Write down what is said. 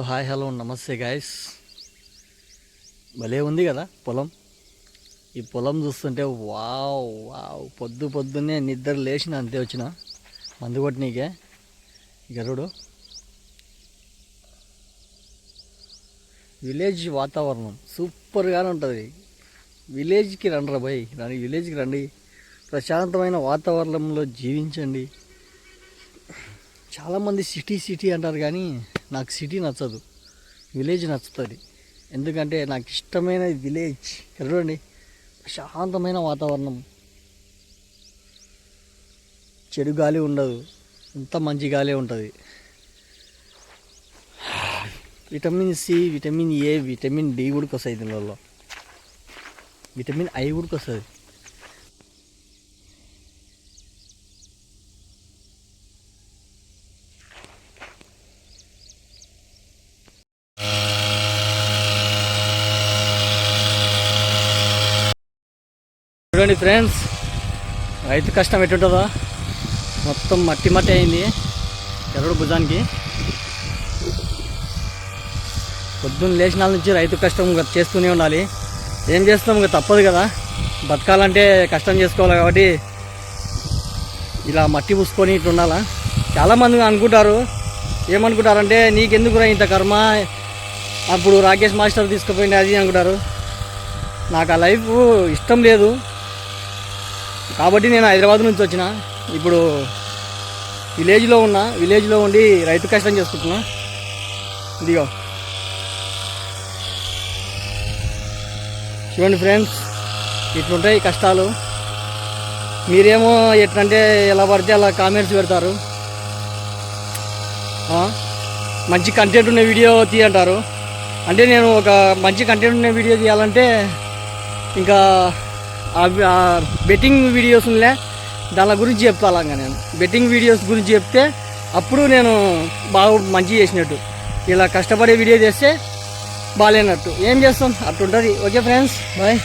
Hi hello నమస్తే guys భలే ఉంది కదా పొలం. ఈ పొలం చూస్తుంటే వావ్ వావ్. పొద్దు పొద్దున్నే నిద్ర లేచిన అంతే వచ్చిన. మందు కొట్టినీకే. గరుడు విలేజ్ వాతావరణం సూపర్గానే ఉంటుంది. విలేజ్కి రండి రా భయ్ రండి విలేజ్కి రండి. ప్రశాంతమైన వాతావరణంలో జీవించండి. చాలామంది సిటీ సిటీ అంటారు కానీ నాకు సిటీ నచ్చదు. విలేజ్ నచ్చుతుంది. ఎందుకంటే నాకు ఇష్టమైన విలేజ్. చూడండి ప్రశాంతమైన వాతావరణం. చెడు గాలి ఉండదు. అంత మంచి గాలి ఉంటుంది. Vitamin C vitamin A vitamin D కూడా వస్తుంది దీనిలో. విటమిన్ ఐ కూడా వస్తుంది. చూడండి ఫ్రెండ్స్ రైతు కష్టం ఎటుంటుందో? మొత్తం మట్టి మట్టి అయింది ఎరడు భుజానికి. పొద్దున్న లేచినాల నుంచి రైతు కష్టం ఇంకా చేస్తూనే ఉండాలి. ఏం చేస్తాం ఇంకా తప్పదు కదా. బతకాలంటే కష్టం చేసుకోవాలి కాబట్టి ఇలా మట్టి పూసుకొని ఇట్లా ఉండాలా? చాలామంది అనుకుంటారు ఏమనుకుంటారంటే నీకెందుకురా ఇంత కర్మ? అప్పుడు రాకేష్ మాస్టర్ తీసుకుపోయింది అది అనుకుంటారు. నాకు ఆ లైఫ్ ఇష్టం లేదు. కాబట్టి నేను హైదరాబాద్ నుంచి వచ్చిన. ఇప్పుడు విలేజ్లో ఉన్నా విలేజ్లో ఉండి రైతు కష్టం చేసుకుంటున్నా. ఇదిగో. చూడండి ఫ్రెండ్స్ ఇట్లుంటాయి కష్టాలు. మీరేమో ఎట్లంటే ఎలా పడితే అలా కామెంట్స్ పెడతారు. మంచి కంటెంట్ ఉన్న వీడియో తీయంటారు. అంటే నేను ఒక మంచి కంటెంట్ ఉన్న వీడియో తీయాలంటే ఇంకా బెట్టింగ్ వీడియోస్ ఉండే దాని గురించి చెప్తాను నేను. బెట్టింగ్ వీడియోస్ గురించి చెప్తే అప్పుడు నేను బాగా మంచి చేసినట్టు. ఇలా కష్టపడే వీడియో చేస్తే బాగాలేనట్టు. ఏం చేస్తాం? అట్టుంటుంది. Okay friends bye